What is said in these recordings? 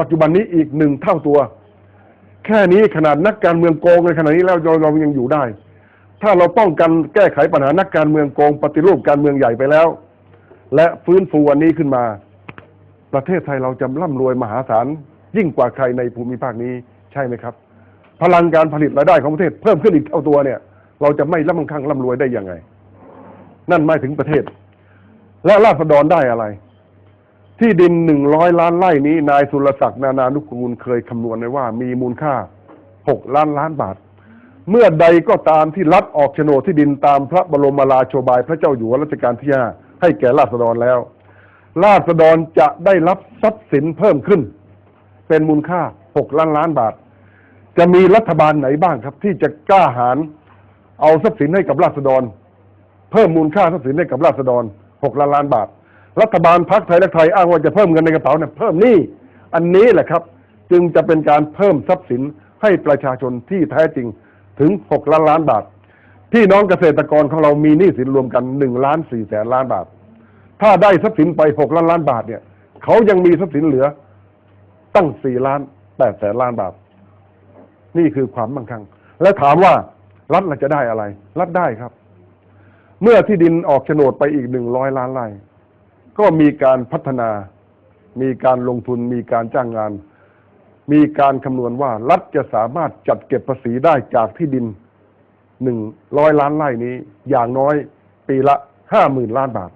ปัจจุบันนี้อีกหนึ่งเท่าตัว แค่นี้ขนาดนักการเมืองโกงในขณะนี้แล้วเราเรายังอยู่ได้ ถ้าเราป้องกันแก้ไขปัญหานักการเมืองโกง ปฏิรูปการเมืองใหญ่ไปแล้ว และฟื้นฟูอันนี้ขึ้นมา ประเทศไทยเราจะร่ำรวยมหาศาลยิ่งกว่าใครในภูมิภาคนี้ใช่ไหมครับ พลังการผลิตรายได้ของประเทศเพิ่มขึ้นอีกเท่าตัวเนี่ย เราจะไม่ร่ำคั่งร่ำรวยได้ยังไง นั่นหมายถึงประเทศ และราษฎรได้อะไร ที่ดินหนึ่งร้อยล้านไร่นี้ นายสุรศักดิ์นานานุกูลเคยคำนวณไว้ว่า มีมูลค่าหกล้านล้านบาท เมื่อใดก็ตามที่รัฐออกโฉนดที่ดินตามพระบรมราโชบายพระเจ้าอยู่หัวรัชกาลที่ห้าให้แก่ราษฎรแล้ว ราษฎรจะได้รับทรัพย์สินเพิ่มขึ้น เป็นมูลค่าหกล้านล้านบาท จะมีรัฐบาลไหนบ้างครับ ที่จะกล้าหาญเอาทรัพย์สินให้กับราษฎร เพิ่มมูลค่าทรัพย์สินให้กับราษฎรหกล้านล้านบาท รัฐบาลพักไทยและไทยอ้างว่าจะเพิ่มเงินในกระเป๋าเนี่ยเพิ่มหนี้อันนี้แหละครับ จึงจะเป็นการเพิ่มทรัพย์สินให้ประชาชนที่แท้จริงถึงหกล้านล้านบาท พี่น้องเกษตรกรของเรามีหนี้สินรวมกันหนึ่งล้านสี่แสนล้านบาท ถ้าได้ทรัพย์สินไปหกล้านล้านบาทเนี่ยเขายังมีทรัพย์สินเหลือตั้งสี่ล้านแปดแสนล้านบาท นี่คือความมั่งคั่ง และถามว่ารัฐจะได้อะไร รัฐได้ครับ เมื่อที่ดินออกโฉนดไปอีกหนึ่งร้อยล้านไร่ ก็มีการพัฒนา มีการลงทุน มีการจ้างงาน มีการคำนวณว่ารัฐจะสามารถจัดเก็บภาษีได้จากที่ดินหนึ่งร้อยล้านไร่นี้ อย่างน้อยปีละห้าหมื่นล้านบาท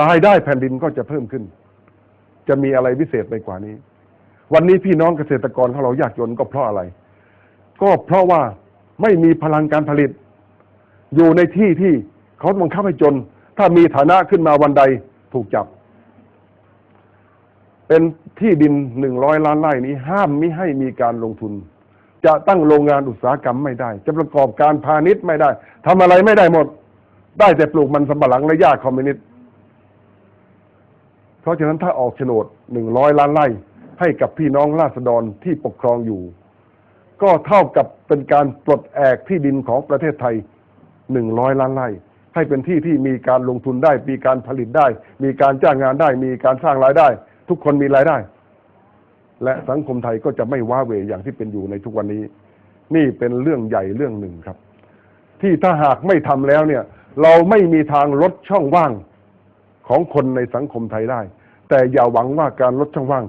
รายได้แผ่นดินก็จะเพิ่มขึ้น จะมีอะไรพิเศษไปกว่านี้ วันนี้พี่น้องเกษตรกรของเรายากจนก็เพราะอะไร ก็เพราะว่าไม่มีพลังการผลิต อยู่ในที่ที่เขาบังคับให้จน ถ้ามีฐานะขึ้นมาวันใด ถูกจับ เป็นที่ดินหนึ่งร้อยล้านไร่นี้ ห้ามมิให้มีการลงทุน จะตั้งโรงงานอุตสาหกรรมไม่ได้ จะประกอบการพาณิชย์ไม่ได้ทำอะไรไม่ได้หมด ได้แต่ปลูกมันสำปะหลังและหญ้าคอมมิวนิสต์เพราะฉะนั้นถ้าออกโฉนดหนึ่งร้อยล้านไร่ให้กับพี่น้องราษฎรที่ปกครองอยู่ ก็เท่ากับเป็นการปลดแอกที่ดินของประเทศไทยหนึ่งร้อยล้านไร่ ให้เป็นที่ที่มีการลงทุนได้ มีการผลิตได้ มีการจ้างงานได้ มีการสร้างรายได้ ทุกคนมีรายได้ และสังคมไทยก็จะไม่ว้าเหวอย่างที่เป็นอยู่ในทุกวันนี้ นี่เป็นเรื่องใหญ่เรื่องหนึ่งครับ ที่ถ้าหากไม่ทำแล้วเนี่ย เราไม่มีทางลดช่องว่างของคนในสังคมไทยได้ แต่อย่าหวังว่าการลดช่องว่าง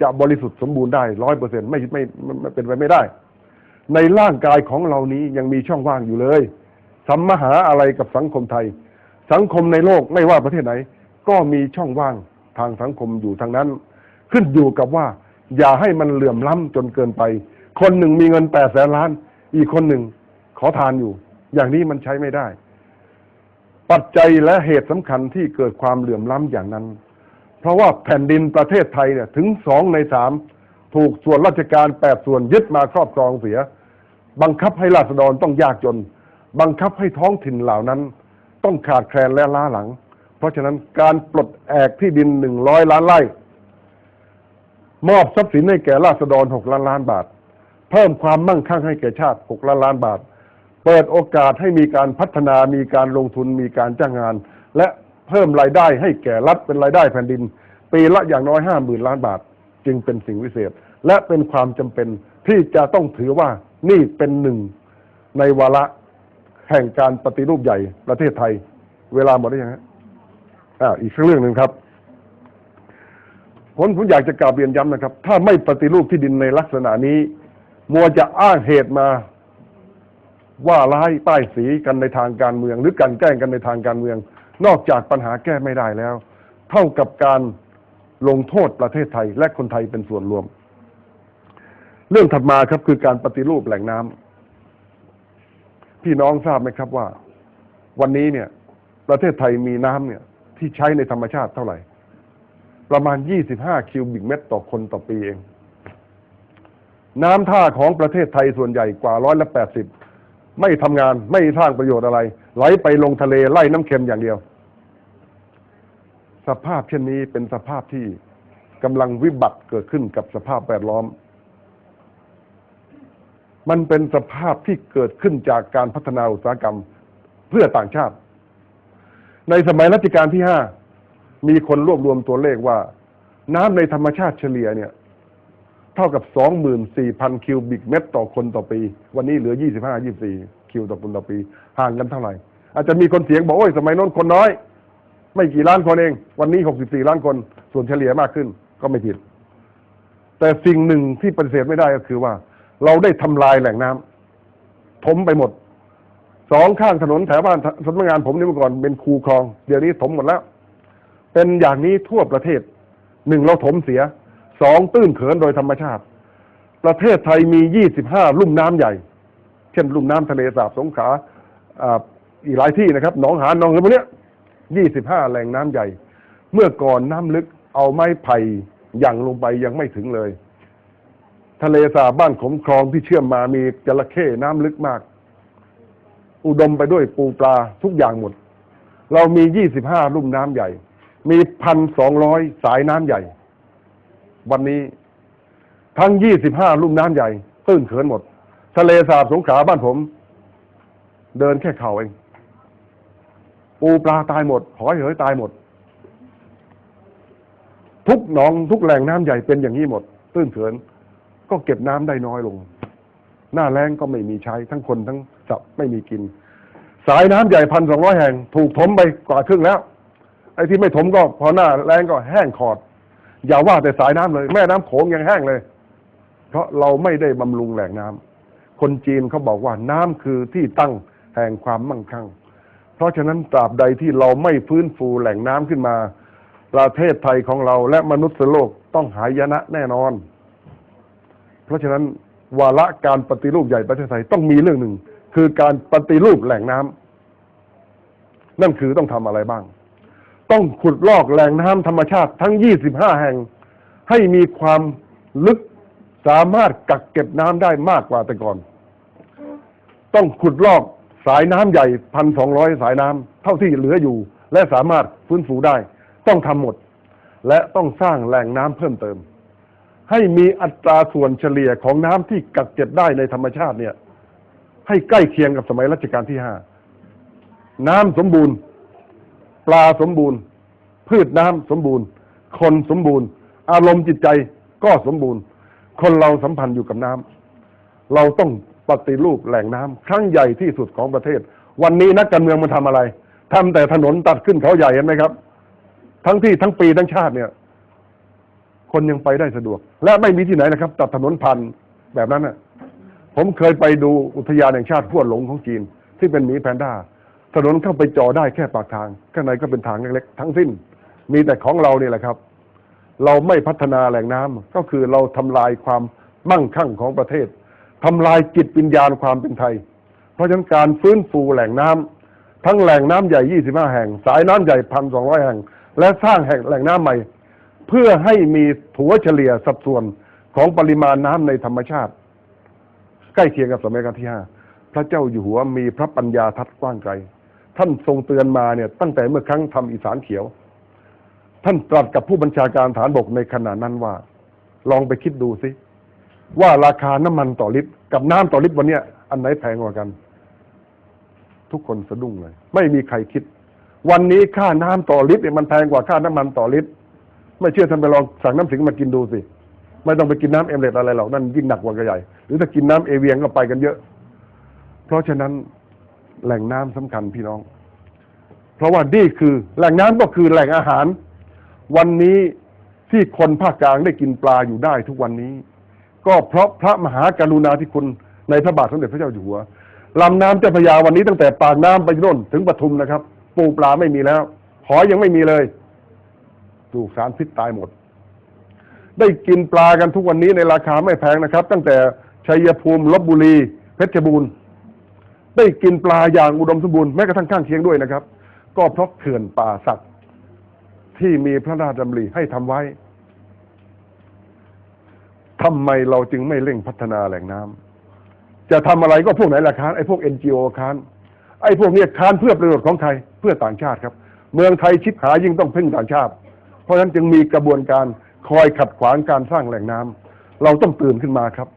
จะบริสุทธิ์สมบูรณ์ได้ร้อยเปอร์เซ็นไม่ไม่ไม่ไม่เป็นไปไม่ได้ ในร่างกายของเรานี้ยังมีช่องว่างอยู่เลย สัมมหาอะไรกับสังคมไทย สังคมในโลกไม่ว่าประเทศไหน ก็มีช่องว่างทางสังคมอยู่ทางนั้น ขึ้นอยู่กับว่า อย่าให้มันเหลื่อมล้ำจนเกินไป คนหนึ่งมีเงินแปดแสนล้าน อีกคนหนึ่งขอทานอยู่ อย่างนี้มันใช้ไม่ได้ ปัจจัยและเหตุสำคัญที่เกิดความเหลื่อมล้ำอย่างนั้น เพราะว่าแผ่นดินประเทศไทยเนี่ยถึงสองในสามถูกส่วนราชการแปดส่วนยึดมาครอบครองเสีย บังคับให้ราษฎรต้องยากจน บังคับให้ท้องถิ่นเหล่านั้น ต้องขาดแคลนและล้าหลัง เพราะฉะนั้นการปลดแอกที่ดินหนึ่งร้อยล้านไร่ มอบทรัพย์สินให้แก่ราษฎรหกล้านล้านบาท เพิ่มความมั่งคั่งให้แก่ชาติหกล้านล้านบาท เปิดโอกาสให้มีการพัฒนามีการลงทุนมีการจ้างงาน และเพิ่มรายได้ให้แก่รัฐเป็นรายได้แผ่นดิน ปีละอย่างน้อยห้าหมื่นล้านบาท จึงเป็นสิ่งวิเศษ และเป็นความจำเป็นที่จะต้องถือว่านี่เป็นหนึ่งในวาระ แห่งการปฏิรูปใหญ่ประเทศไทย เวลาหมดหรือยังฮะอ่าอีกเรื่องหนึ่งครับผมผมอยากจะกราบเรียนย้ำนะครับ ถ้าไม่ปฏิรูปที่ดินในลักษณะนี้ มัวจะอ้างเหตุมา ว่าร้ายป้ายสีกันในทางการเมือง หรือการแกล้งกันในทางการเมือง นอกจากปัญหาแก้ไม่ได้แล้ว เท่ากับการลงโทษประเทศไทย และคนไทยเป็นส่วนรวม เรื่องถัดมาครับคือการปฏิรูปแหล่งน้ำ พี่น้องทราบไหมครับว่า วันนี้เนี่ย ประเทศไทยมีน้ำเนี่ย ที่ใช้ในธรรมชาติเท่าไหร่ ประมาณ 25 คิวบิกเมตรต่อคนต่อปีเอง น้ำท่าของประเทศไทยส่วนใหญ่กว่าร้อยละแปดสิบไม่ทำงานไม่สร้างประโยชน์อะไร ไหลไปลงทะเลไล่น้ำเค็มอย่างเดียว สภาพเช่นนี้เป็นสภาพที่กำลังวิบัติเกิดขึ้นกับสภาพแวดล้อม มันเป็นสภาพที่เกิดขึ้นจากการพัฒนาอุตสาหกรรมเพื่อต่างชาติ ในสมัยรัชกาลที่ห้ามีคนรวบรวมตัวเลขว่า น้ำในธรรมชาติเฉลี่ยเนี่ย เท่ากับ 24,000 คิวบิกเมตรต่อคนต่อปี วันนี้เหลือ 25 24 คิวต่อคนต่อปี ห่างกันเท่าไหร่ อาจจะมีคนเสียงบอกโอ้ยสมัยโน้นคนน้อย ไม่กี่ล้านคนเอง วันนี้ 64 ล้านคน ส่วนเฉลี่ยมากขึ้นก็ไม่ผิด แต่สิ่งหนึ่งที่ปฏิเสธไม่ได้ก็คือว่า เราได้ทำลายแหล่งน้ำถมไปหมด สองข้างถนนแถวบ้านสำนักงานผมนี่เมื่อก่อนเป็นคูคลอง เดี๋ยวนี้ถมหมดแล้ว เป็นอย่างนี้ทั่วประเทศหนึ่งเราถมเสียสองตื้นเขินโดยธรรมชาติ ประเทศไทยมียี่สิบห้าลุ่มน้ำใหญ่ เช่นลุ่มน้ำทะเลสาบสงขลาอ่าอีกหลายที่นะครับหนองหานหนองอะไรพวกเนี้ยี่สิบห้าแหล่งน้ำใหญ่ เมื่อก่อนน้ำลึกเอาไม้ไผ่ยั่งลงไปยังไม่ถึงเลย ทะเลสาบบ้านขมคลองที่เชื่อมมามีจระเข้น้ำลึกมาก อุดมไปด้วยปูปลาทุกอย่างหมด เรามียี่สิบห้าลุ่มน้ำใหญ่ มีพันสองร้อยสายน้ำใหญ่ วันนี้ทั้งยี่สิบห้าลุ่มน้ำใหญ่ตื้นเขินหมด ทะเลสาบสงขาบ้านผม เดินแค่เข่าเอง ปูปลาตายหมด หอยเหยตายหมด ทุกหนองทุกแหล่งน้ำใหญ่เป็นอย่างนี้หมด ตื้นเขิน ก็เก็บน้ำได้น้อยลง หน้าแล้งก็ไม่มีใช้ทั้งคนทั้งสัตว์ไม่มีกิน สายน้ำใหญ่พันสองร้อยแห่ง ถูกถมไปกว่าครึ่งแล้ว ไอ้ที่ไม่ถมก็พอหน้าแรงก็แห้งขอด อย่าว่าแต่สายน้ำเลย แม่น้ำโขงยังแห้งเลย เพราะเราไม่ได้บำรุงแหล่งน้ำคนจีนเขาบอกว่าน้ำคือที่ตั้งแห่งความมั่งคั่ง เพราะฉะนั้นตราบใดที่เราไม่ฟื้นฟูแหล่งน้ำขึ้นมา ประเทศไทยของเราและมนุษย์โลกต้องหายนะแน่นอน เพราะฉะนั้นวาระการปฏิรูปใหญ่ประเทศไทยต้องมีเรื่องหนึ่ง คือการปฏิรูปแหล่งน้ำนั่นคือต้องทำอะไรบ้าง ต้องขุดลอกแหล่งน้ำธรรมชาติทั้ง 25 แห่ง ให้มีความลึกสามารถกักเก็บน้ำได้มากกว่าแต่ก่อน ต้องขุดลอกสายน้ำใหญ่พันสองร้อยสายน้ำเท่าที่เหลืออยู่ และสามารถฟื้นฟูได้ ต้องทำหมด และต้องสร้างแหล่งน้ำเพิ่มเติม ให้มีอัตราส่วนเฉลี่ยของน้ำที่กักเก็บได้ในธรรมชาติเนี่ย ให้ใกล้เคียงกับสมัยรัชกาลที่ห้าน้ำสมบูรณ์ ปลาสมบูรณ์ พืชน้ำสมบูรณ์ คนสมบูรณ์ อารมณ์จิตใจก็สมบูรณ์ คนเราสัมพันธ์อยู่กับน้ำเราต้องปฏิรูปแหล่งน้ำครั้งใหญ่ที่สุดของประเทศ วันนี้นักการเมืองมันทำอะไรทำแต่ถนนตัดขึ้นเขาใหญ่เห็นไหมครับ ทั้งที่ทั้งปีทั้งชาติเนี่ย คนยังไปได้สะดวก และไม่มีที่ไหนนะครับ ตัดถนนพันแบบนั้นน่ะผมเคยไปดูอุทยานแห่งชาติพัวหลงของจีน ที่เป็นหมีแพนด้าถนนเข้าไปจอได้แค่ปากทาง ข้างในก็เป็นทางเล็กๆทั้งสิ้น มีแต่ของเราเนี่ยแหละครับ เราไม่พัฒนาแหล่งน้ำก็คือเราทำลายความมั่งคั่งของประเทศทำลายจิตวิญญาณความเป็นไทย เพราะฉะนั้นการฟื้นฟูแหล่งน้ำทั้งแหล่งน้ำใหญ่ 25 แห่ง สายน้ำใหญ่ 1,200 แห่ง และสร้างแห่งแหล่งน้ำใหม่ เพื่อให้มีถัวเฉลี่ยสัดส่วนของปริมาณน้ำในธรรมชาติ ใกล้เคียงกับสมัยรัชกาลที่ห้าพระเจ้าอยู่หัวมีพระปัญญาทัศน์กว้างไกล ท่านทรงเตือนมาเนี่ยตั้งแต่เมื่อครั้งทำอีสานเขียว ท่านตรัสกับผู้บัญชาการฐานบกในขณะนั้นว่า ลองไปคิดดูสิ ว่าราคาน้ำมันต่อลิตร กับน้ำต่อลิตรวันเนี้ยอันไหนแพงกว่ากัน ทุกคนสะดุ้งเลย ไม่มีใครคิด วันนี้ค่าน้ำต่อลิตรเนี่ยมันแพงกว่าค่าน้ำมันต่อลิตร ไม่เชื่อท่านไปลองสั่งน้ำสิงมากินดูสิ ไม่ต้องไปกินน้ำเอมเลตอะไรหรอกนั่นยิ่งหนักกว่ากันใหญ่ หรือถ้ากินน้ำเอเวียงก็ไปกันเยอะ เพราะฉะนั้นแหล่งน้ำสำคัญพี่น้อง เพราะว่านี่คือแหล่งน้ำก็คือแหล่งอาหาร วันนี้ที่คนภาคกลางได้กินปลาอยู่ได้ทุกวันนี้ ก็เพราะพระมหากรุณาธิคุณในพระบาทสมเด็จพระเจ้าอยู่หัวลำน้ำเจ้าพระยาวันนี้ตั้งแต่ปากน้ำไปโน่นถึงปทุมนะครับ ปูปลาไม่มีแล้ว หอยยังไม่มีเลย ถูกสารพิษตายหมด ได้กินปลากันทุกวันนี้ในราคาไม่แพงนะครับ ตั้งแต่ชัยภูมิลบบุรี เพชรบูรณ์ ได้กินปลาอย่างอุดมสมบูรณ์แม้กระทั่งข้างเคียงด้วยนะครับ ก็เพราะเขื่อนป่าสักที่มีพระราชดำริให้ทำไว้ทำไมเราจึงไม่เร่งพัฒนาแหล่งน้ำจะทำอะไรก็พวกไหนล่ะค้านไอ้พวกเอ็นจีโอค้านไอ้พวกเนี้ยค้านเพื่อประโยชน์ของไทยเพื่อต่างชาติครับ เมืองไทยชิบหายยิ่งต้องพึ่งต่างชาติ ราะฉะนั้นจึงมีกระบวนการคอยขัดขวางการสร้างแหล่งน้ำเราต้องตื่นขึ้นมาครับ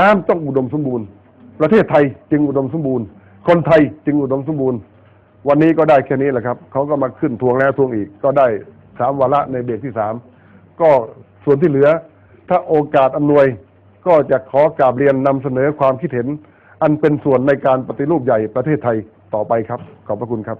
น้ำต้องอุดมสมบูรณ์ ประเทศไทยจึงอุดมสมบูรณ์ คนไทยจึงอุดมสมบูรณ์ วันนี้ก็ได้แค่นี้แหละครับเขาก็มาขึ้นทวงแล้วทวงอีก ก็ได้สามวาระในเบรกที่สามก็ส่วนที่เหลือถถ้าโอกาสอำนวยก็จะขอกราบเรียนนำเสนอความคิดเห็น อันเป็นส่วนในการปฏิรูปใหญ่ประเทศไทยต่อไปครับ ขอบพระคุณครับ